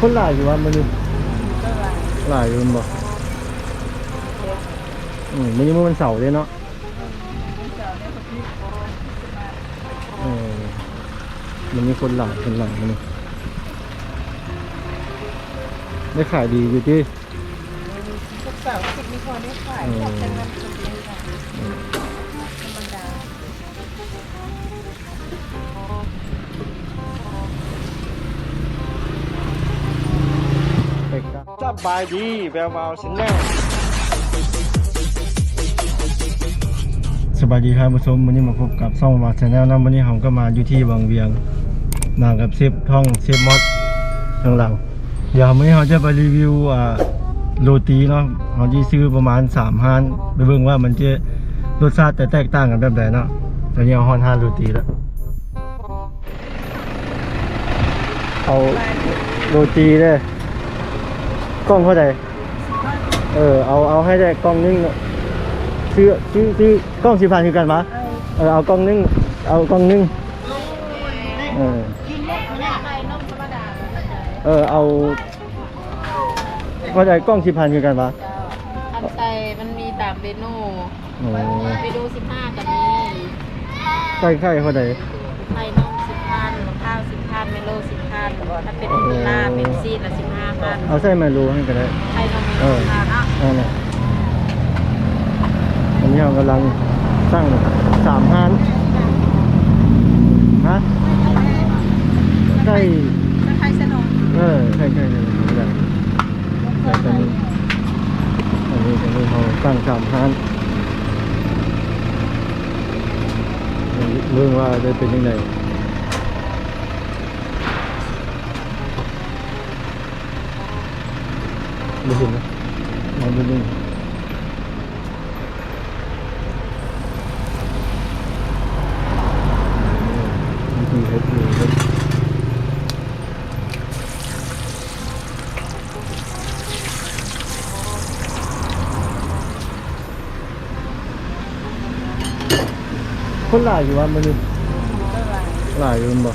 คนหลายอยู่ว่ามันนี่หลายอยู่บ่อืมมันยังมันเสาร์เลยเนาะเจ้าเนี่ยเขาพี่เออมันมีคนหลายคนหลายมันนี่ได้ขายดีอยู่ที่พวกสาวคิดมีพอได้ขายอยากจะมัน บายดีแวววาวชแนลสบายดีครับผู้ชมวันนี้มาพบกับซ่องวาชแนลนะวันนี้ผมก็มาอยู่ที่บางเวียงมากับเชฟท่องเชฟมอสข้างหลังเดี๋ยววันนี้เราจะไปรีวิวอ่าโรตีเนาะเราจะซื้อประมาณ3ห้านไปเบิ่งว่ามันจะรสชาติจะแตกต่างกันแบบไหนเนาะตอนนี้เอาฮอนห้านโรตีแล้วเอาโรตีเลย กล้องเท่าไหร่เออ เอา เอาให้ได้กล้องนึงเนาะซื้อซื้อซื้อกล้องสิพันคือกันปะเออ เอากล้องนึง เอากล้องนึง เออกินเล็กไม่ได้ไปนมธรรมดาเออ เอา เข้าใจกล้องสิพันคือกันปะเจ้าอันไตมันมีตามเมนูโอ้ไปดู15กับมีใช่ใช่เข้าใจไข่นม10พัน ข้าว10พันเมโล10พันถ้าเป็นเวลาเป็นซีดละ15พันเอาใส่ไมโลให้กันได้ไข่นมเมโล10พันเนาะเอาเนี่ยอันนี้เรากำลังสร้างสามพันฮะใช่ไข่สนมเออใช่ใช่ใช่ใช่ใช่ตอนนี้อันนี้ตอนนี้เราตั้งสามพันเรื่องว่าจะเป็นยังไง ไม่เห็นนะมองดูนี่วิธีเฮ็ดอยู่เฮ็ดคนหลายอยู่ว่ามันนี่ก็ว่าหลายอยู่แม่นบ่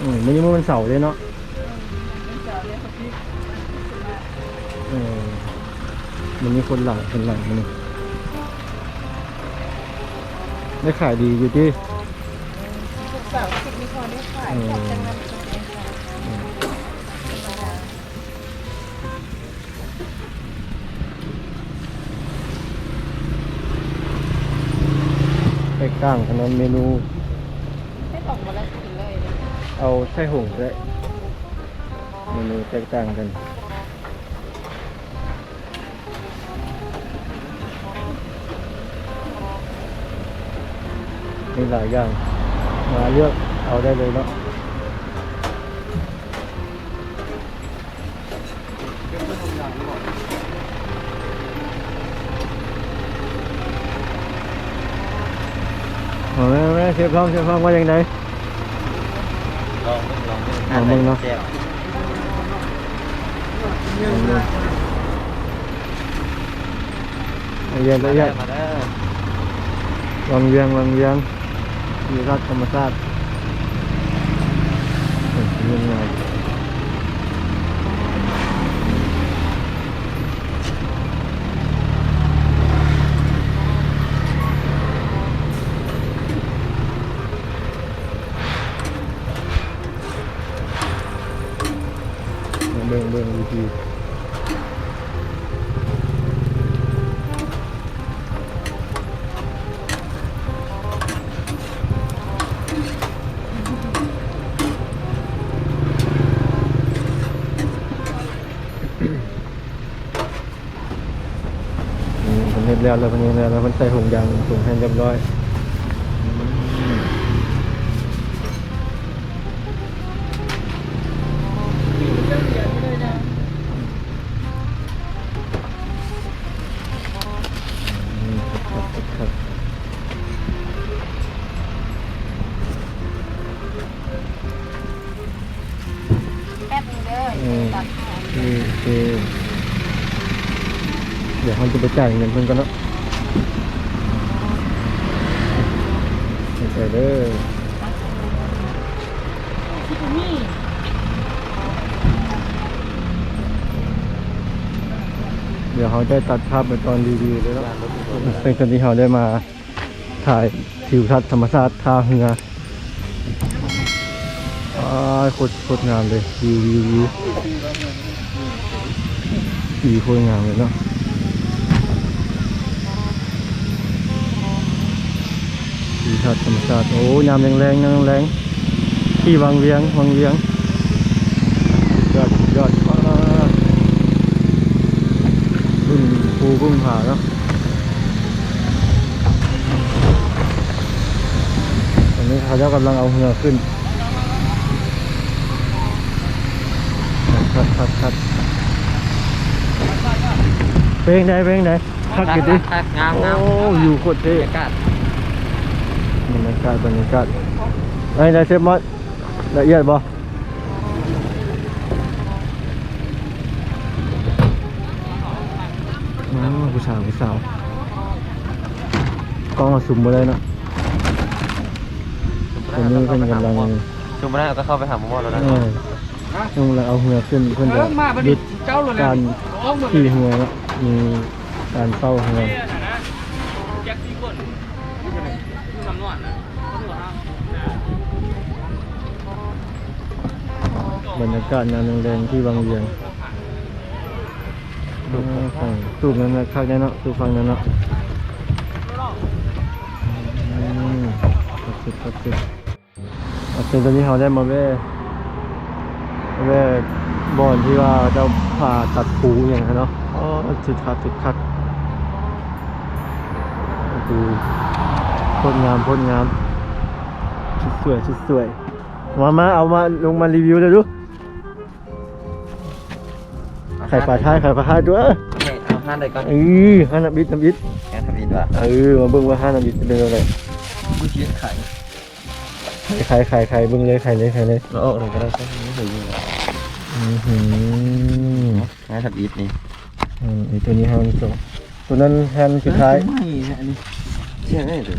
อืมมันยังมันเสาร์เลยเนาะ มันมีคนหลายคนหลายมันนี่ได้ขายดีอยู่ที่พวกสาวคิดมีพอได้ขายอยากจะมันคนเดียวกันธรรมดาแตกต่างกันนั้นเมนูให้บอกมาแล้วกินเลย เอาไส้หงส์ด้วยเมนูแตกต่างกัน มีหลายอย่างมาเลือกเอาได้เลยเนาะเอาแม่แม่เชฟพร้อมเชฟพร้อมว่าอย่างไรลองลองลองมึงเนาะแซ่บละเอียดละเอียดมาแล้ววังเวียงวังเวียง มีรัฐธรรมชาติเออเรื่องงายเบิ่งเบิ่งวิธี เห็นแล้วแล้วมันยังแล้วแล้วมันใส่ถุงยางถุงให้เรียบร้อยอืมครับครับครับแป๊บนึงเด้ออืมตัดให้คือคือ เดี๋ยวเขาจะไปจ่ายเงินเพิ่มกันเนาะไปเลยเดี๋ยวเขาได้ตัดภาพไปตอนดีๆเลยเนาะเป็นตอนที่เขาได้มาถ่ายทิวทัศน์ธรรมชาติท่าเหือโคตรโคตรงามเลยวิววิววิวดีโคตรงามเลยเนาะ ทิวทัศน์ธรรมชาติโอ้ยามแรงๆยามแรงๆที่วังเวียงวังเวียงยอดยอดมากบึ้งภูบึ้งผาเนาะตอนนี้เขาเจ้ากำลังเอาเรือขึ้นคัดคัดคัดเพลงไหนเพลงไหนพักกันดิงามงามโอ้อยู่โคตรเท่ บรรยากาศบรรยากาศบรรยากาศไอ้นายเชฟมอสละเอียดบ่อ๋อผู้สาวผู้สาวกล้องเอาสุ่มมาเลยเนาะตอนนี้เพิ่นกำลังชุมไม่ได้ก็เข้าไปหาหมอแล้วนะเออต้องเราเอาเหือขึ้นเพื่อนจะยึดการขี่เหือแล้วมีการเฝ้าเหือ บรรยากาศงานแรงๆที่วังเวียงอ่าฝั่งตูบนั้นนะข้างนั้นเนาะตูบฝั่งนั้นเนาะอืมครับสุดครับสุดโอเคตอนนี้เราได้มาแว่แม่บอนที่ว่าเจ้าผ่าตัดผูอย่างนั้นเนาะอ๋อสุดคัดสุดคัดดูโคตรงามโคตรงามชุดสวยชุดสวยมามาเอามาลงมารีวิวเลยดู ไข่ปลาท้ายไข่ปลาท้ายด้วยเอาห้านเลยก่อนเออห้าน้ำบิดน้ำบิดแกทำอินว่ะเออมาเบิ่งว่าห้าน้ำบิดเป็นยังไงกูเชียไข่ไข่ไข่ไข่เบิ่งเลยไข่เลยไข่เลยเราออกเลยก็ได้ใช่ไม่เคยยิงอือหืองานทำอินนี่อืมไอตัวนี้ฮันสองตัวนั้นฮันสุดท้ายไม่อันนี้เชื่อได้หรือ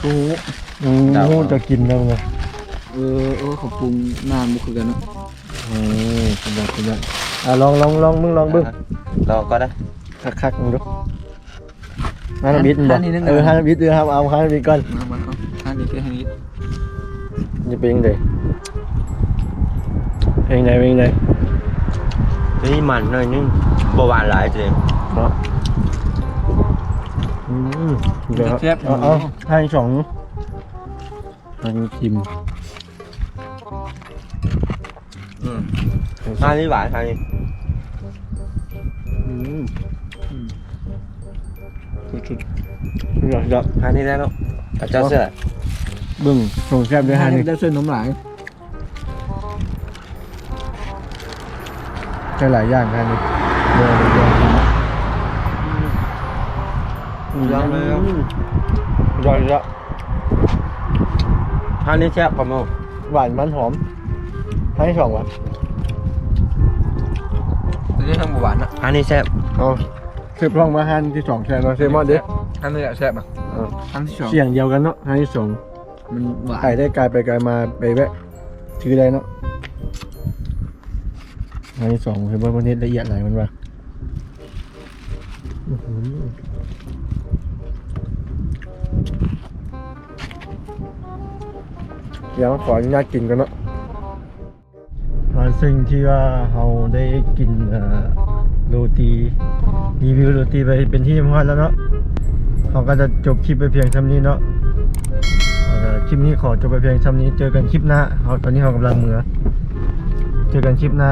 โอ้โหจะกินแล้วไงเออเออเขาปรุงนานบุคือกันเนาะอืมสุดยอดสุดยอด อะลองลองลองมึงลองเบิ้งเราก็ได้คักคักมึงดูฮานาบิดมึงบอกเออฮานาบิดเออครับเอาฮานาบิดก่อนมามาเขาห้านนี้ก็ห้านนี้จะเป็นยังไงเพลงไหนเพลงไหนนี่มันหน่อยนึงบหวานหลายจริงเนาะอืมเดี๋ยวเอาเอาให้สองให้ชิมอืม ห้านนี้หวานห้านนี้อืมสุดๆเดี๋ยวเดี๋ยวห้านนี้ได้แล้วเจ้าเสื้อเบึ้งส่งแซ่บด้วยฮะนี่ได้เสื้อน้ำหลายใช่หลายอย่างฮะนี่เดี๋ยวเดี๋ยวเดี๋ยวยังเลยครับยอดยอดห้านนี้แซ่บกว่าโมหวานมันหอมให้สองวะตัว นี้ทำหวานอะห้านนี้แซ่บเอาเซฟลองมาฮันที่สองแชร์เราะเซมอนเด้ห้านนี้แซ่บอะห้านที่สองเสียงเดียวกันเนาะฮันที่สองมันหวานไก่ได้กลายไปกลายมาไปแวะถือได้เนาะฮันที่สองเห็นว่าวันนี้ละเอียดหลายมันวะเดี๋ยวขออนุญาตกินกันเนาะ สิ่งที่ว่าเราได้กินโรตีรีวิวโรตีไปเป็นที่เรียบร้อยแล้วเนาะเขาก็จะจบคลิปไปเพียงเท่านี้เนาะคลิปนี้ขอจบไปเพียงเท่านี้เจอกันคลิปหน้าเขาตอนนี้เขากำลังเมือเจอกันคลิปหน้า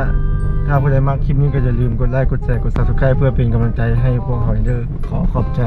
ถ้าผู้ใดมากคลิปนี้ก็อย่าลืมกดไลค์กดแชร์กด subscribe เพื่อเป็นกำลังใจให้พวกเขาเด้อขอขอบใจ